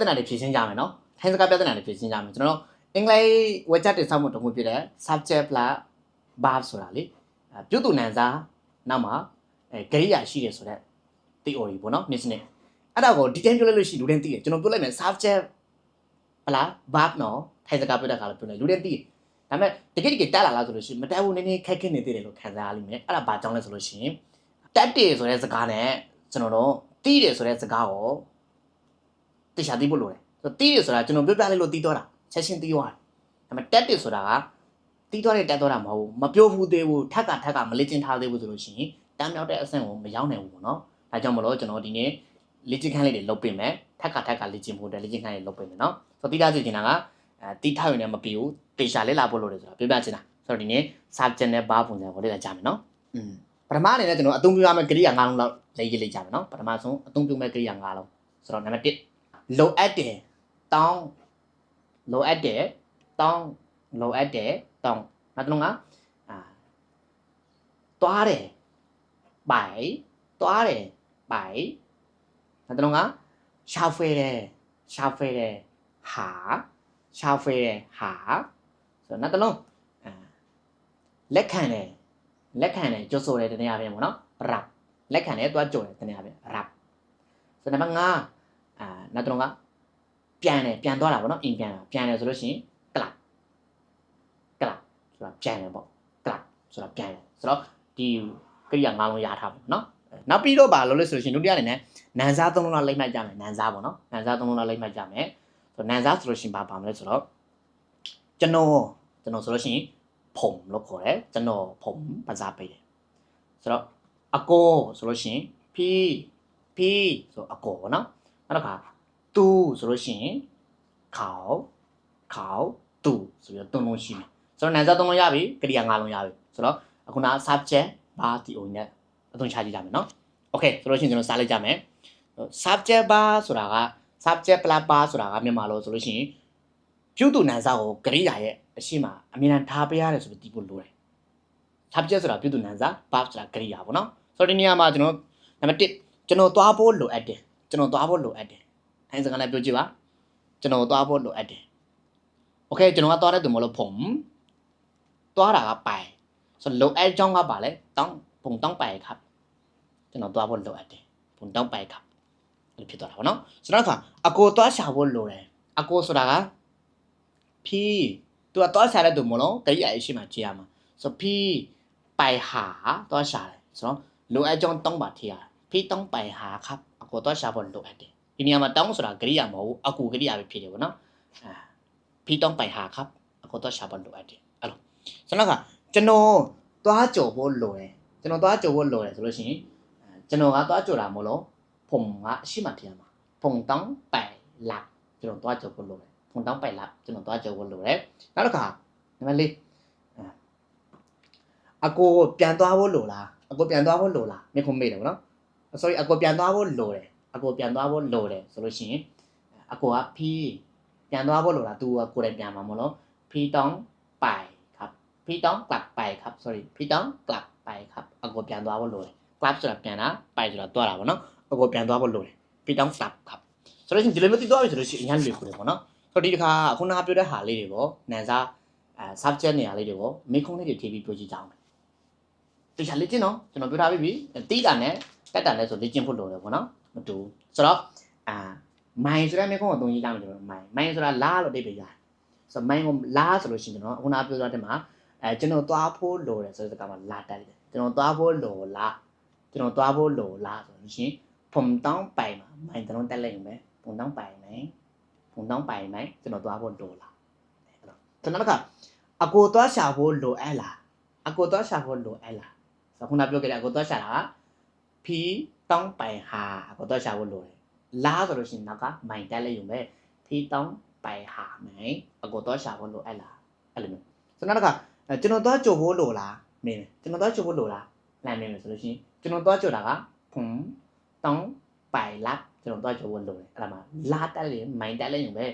ပြဿနာတွေဖြေရှင်းကြမယ်နော်ထိုင်းစကားပြဿနာတွေဖြေရှင်းကြမယ်ကျွန်တော်တို့အင်္ဂလိပ်ဝေချက်တင်ဆောက်မှုတစ်ခုဖြစ်တဲ့ subject plus verb ဆိုတာလေအဲပြုတူနံစာနောက်မှာအဲကရိယာရှိတယ်ဆိုတော့ theory ပေါ့နော် business အဲ့ဒါကိုဒီတိုင်းပြောလိုက်လို့ရှိရင်လူတိုင်းသိတယ်ကျွန်တော်ပြောလိုက်မယ် subject ဟလာ verb နော်ထိုင်စကားပြောတဲ့ခါလည်းပြောတယ်လူတိုင်းသိတယ်ဒါပေမဲ့တကယ်တကယ်တက်လာလားဆိုလို့ရှိရင်မတက်ဘူးနည်းနည်းခက်ခဲနေသေးတယ်လို့ခံစားရလိမ့်မယ်အဲ့ဒါဘာကြောင့်လဲဆိုလို့ရှိရင်တက်တယ်ဆိုတဲ့စကားနဲ့ကျွန်တော်တို့တီးတယ်ဆိုတဲ့စကားကို တခြားသိဖို့လိုတယ်ဆိုတော့တီးတယ်ဆိုတာကျွန်တော်ပြောပြလိုက်လို့တီးတော့တာချက်ချင်းတီးသွားတယ်ဒါပေမဲ့တက်တယ်ဆိုတာကတီးသွားတယ်တက်သွားတာမဟုတ်ဘူးမပြောဘူးသေးဘူးထက်ကထက်ကမလေ့ကျင့်ထားသေးဘူးဆိုလို့ရှိရင်တမ်းမြောက်တဲ့အဆင့်ကိုမရောက်နိုင်ဘူးပေါ့နော်ဒါကြောင့်မလို့ကျွန်တော်ဒီနေ့လေ့ကျင့်ခန်းလေးတွေလုပ်ပေးမယ်ထက်ကထက်ကလေ့ကျင့်ဖို့အတွက်လေ့ကျင့်ခန်းလေးလုပ်ပေးမယ်နော်ဆိုတော့တီးသားစီချင်တာကအဲတီးထားရုံနဲ့မပြီးဘူးတေချာလေ့လာဖို့လိုတယ်ဆိုတာပြောပြချင်တာဆိုတော့ဒီနေ့ subject နဲ့ verb ပုံစံကိုလေ့လာကြမယ်နော်อืมပထမအနေနဲ့ကျွန်တော်အသုံးပြုရမယ့်ကရိယာ၅လုံးလောက်လေ့ရေးလိုက်ကြမယ်နော်ပထမဆုံးအသုံးပြုမယ့်ကရိယာ၅လုံးဆိုတော့နံပါတ်1 လိုအပ်တယ်တောင်းလိုအပ်တယ်တောင်းလိုအပ်တယ်တောင်းနောက်တစ်လုံးကအာတွားတယ်ပိုင်တွားတယ်ပိုင်နောက်တစ်လုံးကရှာဖွေတယ်ရှာဖွေတယ်ဟာရှာဖွေတယ်ဟာဆိုတော့နောက်တစ်လုံးအာလက်ခံတယ်လက်ခံတယ်ကြိုးဆိုတယ်တနည်းအားဖြင့်ပေါ့နော် rap လက်ခံတယ်တွားကြိုတယ်တနည်းအားဖြင့် rap ဆိုတော့နံပါတ်5 အာနောက်တစ်လုံးကပြန်တယ်ပြန်သွားတာပေါ့နော်အင်ပြန်တာပြန်တယ်ဆိုလို့ရှိရင် clap clap ဆိုတာပြန်တယ်ပေါ့ clap ဆိုတာပြန်တယ်ဆိုတော့ဒီကရိယာ၅လုံးရထားပါနော်နောက်ပြီးတော့ပါလို့လို့ဆိုလို့ရှိရင်ဒုတိယအနေနဲ့နန်စားသုံးလုံးလောက်လိမ့်မှတ်ကြမယ်နန်စားပေါ့နော်နန်စားသုံးလုံးလောက်လိမ့်မှတ်ကြမယ်ဆိုတော့နန်စားဆိုလို့ရှိရင်ဘာပါမလဲဆိုတော့ကျွန်တော်ကျွန်တော်ဆိုလို့ရှိရင်ဖုံလို့ခေါ်တယ်ကျွန်တော်ဖုံပါစားပေးတယ်ဆိုတော့အကိုဆိုလို့ရှိရင်ဖီဖီဆိုအကိုပေါ့နော် နောက်တစ်ခါသူဆိုလို့ရှိရင်ခေါခေါသူဆိုပြီးတော့သုံးလုံးရှိမယ်ဆိုတော့နန်စားသုံးလုံးရပြီကရိယာ၅လုံးရပြီဆိုတော့အခုန subject ဘာတီအိုနဲ့အသုံးချကြည့်ကြမယ်နော် okay ဆိုလို့ရှိရင်ကျွန်တော်စားလိုက်ကြမယ် subject ဘာဆိုတာက subject plus ဘာဆိုတာကမြန်မာလို့ဆိုလို့ရှိရင်ပြုတူနန်စာကိုကရိယာရဲ့အရှိမအမြဲတမ်းထားပေးရတယ်ဆိုပြီးတီးဖို့လိုတယ် subject ဆိုတာပြုတူနန်စာ verb ဆိုတာကရိယာပေါ့နော်ဆိုတော့ဒီနေရာမှာကျွန်တော်နံပါတ်1ကျွန်တော်သွားဖို့လိုအပ်တယ် ကျွန်တော်သွားဖို့လိုအပ်တယ်အဲစကားလည်းပြောကြည့်ပါကျွန်တော်သွားဖို့လိုအပ်တယ် okay ကျွန်တော်ကသွားတဲ့သူမလို့ผมသွားတာကไปဆိုတော့လိုအပ်ကြောင်းကပါလဲต้องผมต้องไปครับကျွန်တော်သွားဖို့လိုအပ်တယ်ผมต้องไปครับအဲ့လိုဖြစ်သွားတာပေါ့နော်ဆိုတော့ကအကိုသွားရှာဖို့လိုတယ်အကိုဆိုတာကဖီးသူကသွားရှာတဲ့သူမလို့တရိယာရှိမှကြည့်ရမှာဆိုတော့ဖီးไปหาသွားရှာတယ်ဆိုတော့လိုအပ်ကြောင်းต้องပါထည့်ရတယ်ဖီးต้องไปหาครับအ ကိုသွားရှာဖို့လိုအပ်တယ်ဒီနေရာမှာတောင်းဆိုတာကရိယာမဟုတ်ဘူးအကူကရိယာပဲဖြစ်တယ်ပေါ့နော်အာဖီးต้องไปหาครับအကိုသွားရှာဖို့လိုအပ်တယ်အဲ့လိုဆိုတော့ကကျွန်တော်သွားကြော်ဖို့လိုတယ်ကျွန်တော်သွားကြော်ဖို့လိုတယ်ဆိုလို့ရှိရင်အဲကျွန်တော်ကသွားကြော်တာမလို့ผมကအရှိမှထည့်ရမှာผมต้องไปรับကျွန်တော်သွားကြော်ဖို့လိုတယ်ผมต้องไปรับကျွန်တော်သွားကြော်ဖို့လိုတယ်နောက်တစ်ခါနံပါတ်၄အကိုပြန်သွားဖို့လိုလားအကိုပြန်သွားဖို့လိုလားမင်းခုမေးတယ်ဗောနော် sorry အကိုပြန်သွားဖို့လိုတယ်အကိုပြန်သွားဖို့လိုတယ်ဆိုလို့ရှိရင်အကိုကဖီးပြန်သွားဖို့လိုလား तू ကကိုယ်တိုင်ပြန်မှာမလို့ဖီးတောင်းไปครับဖီးတောင်းกลับไปครับ sorry ဖီးတောင်းกลับไปครับအကိုပြန်သွားဖို့လိုတယ် club ဆိုတာပြန်တာไปဆိုတာသွားတာဗောနော်အကိုပြန်သွားဖို့လိုတယ်ဖီးတောင်း club ครับဆိုလို့ရှိရင်ဒီလိုမျိုးသိသွားပြီဆိုလို့ရှိရင်အရင်လွယ်ကူတယ်ဗောနော်ဆိုတော့ဒီတစ်ခါခုနကပြောတဲ့ဟာလေးတွေဗောနန်စာအဲ subject နေရာလေးတွေဗောမိခုံးလေးတွေထည့်ပြီးပြောကြည့်ကြအောင် တေချာလေ့ကျင့်နော်ကျွန်တော်ပြောထားပြီးပြီတီးတာနဲ့တက်တာနဲ့ဆိုလေ့ကျင့်ဖို့လိုတယ်ပေါ့နော်မတူဆိုတော့အာမိုင်ဆိုတဲ့မိကုန်းကိုအသုံးကြီးလာမယ်ကျွန်တော်မိုင်မိုင်ဆိုတာလားလို့အဓိပ္ပာယ်ရတယ်ဆိုတော့မိုင်ကိုလားဆိုလို့ရှိရင်ကျွန်တော်ခုနပြောထားတဲ့မှာအဲကျွန်တော်သွားဖို့လိုတယ်ဆိုတဲ့စကားမှာလာတက်တယ်ကျွန်တော်သွားဖို့လိုလားကျွန်တော်သွားဖို့လိုလားဆိုလို့ရှိရင်ဖုန်တောင်းပိုင်မှာမိုင်ကျွန်တော်တက်လိုက်ရင်ပဲဖုန်တောင်းပိုင်မိုင်ဖုန်တောင်းပိုင်မိုင်ကျွန်တော်သွားဖို့လိုလားအဲ့တော့ကျွန်တော်ကအကိုသွားရှာဖို့လိုအပ်လားအကိုသွားရှာဖို့လိုအပ်လား ခုနပြောခဲ့တဲ့အကိုသွားရှာတာကဖီတောင်းပိုင်ဟာကိုတော့ရှာဖို့လိုတယ်လာဆိုလို့ရှိရင်နောက်ကမိုင်တက်လိုက်ရုံပဲဖီတောင်းပိုင်ဟာမိုင်အကိုတော့ရှာဖို့လိုအဲ့လားအဲ့လိုမျိုးဆိုတော့နောက်ကအဲကျွန်တော်တော့ကြိုဖို့လိုလားမင်းကျွန်တော်တော့ကြိုဖို့လိုလားလမ်းမင်းမယ်ဆိုလို့ရှိရင်ကျွန်တော်တော့ကြိုတာကဖုံတောင်းပိုင်လက်ကျွန်တော်တော့ကြိုဖို့လိုတယ်အဲ့ဒါမှလာတက်လိုက်မိုင်တက်လိုက်ရုံပဲ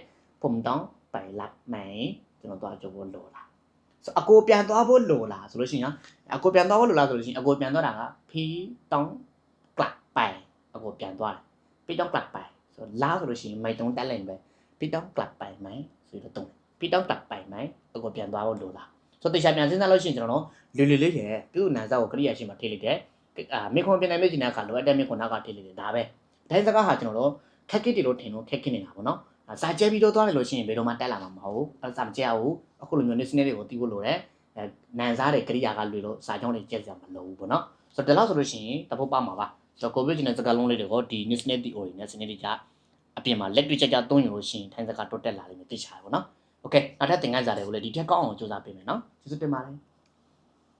ဖုံတောင်းပိုင်လက်မိုင်ကျွန်တော်တော့ကြိုဖို့လိုလား ဆိုအကိုပြန်သွားဖို့လိုလားဆိုလို့ရှိရင်အကိုပြန်သွားဖို့လိုလားဆိုလို့ရှိရင်အကိုပြန်သွားတာကဖီတောင်းကလပ်ပိုင်အကိုပြန်သွားတယ်ဖီတောင်းကလပ်ပိုင်ဆိုလားဆိုလို့ရှိရင်မိုက်တုံးတက်လိုက်ပဲဖီတောင်းကလပ်ပိုင်မိုင်ဆိုတော့တုံးဖီတောင်းကလပ်ပိုင်မိုင်အကိုပြန်သွားဖို့လိုလားဆိုတော့တေချာပြန်စဉ်းစားလို့ရှိရင်ကျွန်တော်တို့လေလေလေးရဲ့ပြုနာစာကိုကရိယာရှိမှထည့်လိုက်တယ်အာမိခွန်ပြန်နိုင်မယ့်ရှင်တဲ့အခါလိုအပ်တဲ့မိခွန်နောက်ကထည့်လိုက်တယ်ဒါပဲဒိုင်းစကားဟာကျွန်တော်တို့ခက်ခစ်တွေလို့ထင်လို့ခက်ခစ်နေတာပေါ့နော် စာကျဲပြီးတော့သွားနေလို့ရှိရင်ဘယ်တော့မှတက်လာမှာမဟုတ်ဘူးအဲစာမကျဲဘူးအခုလိုမျိုးနေစနေတွေကိုတီးဖို့လိုတယ်အဲနန်းစားတွေကရိယာကလွယ်လို့စာကြောင်းတွေကျက်စရာမလိုဘူးပေါ့နော်ဆိုတော့ဒီလောက်ဆိုလို့ရှိရင်တပုတ်ပါမှာပါဆိုတော့ကိုဗစ်ဂျင်တဲ့စကားလုံးလေးတွေကိုဒီ news net theory နဲ့စနေတွေကအပြင်မှာလက်တွေ့ကြကြသုံးယူလို့ရှိရင်ထိုင်းစကားတိုးတက်လာလိမ့်မယ်သိချာရပါတော့နော်။ Okay နောက်ထပ်သင်ခန်းစာတွေကိုလည်းဒီထက်ကောင်းအောင်စူးစမ်းပေးမယ်နော်။ကျေးဇူးတင်ပါတယ်။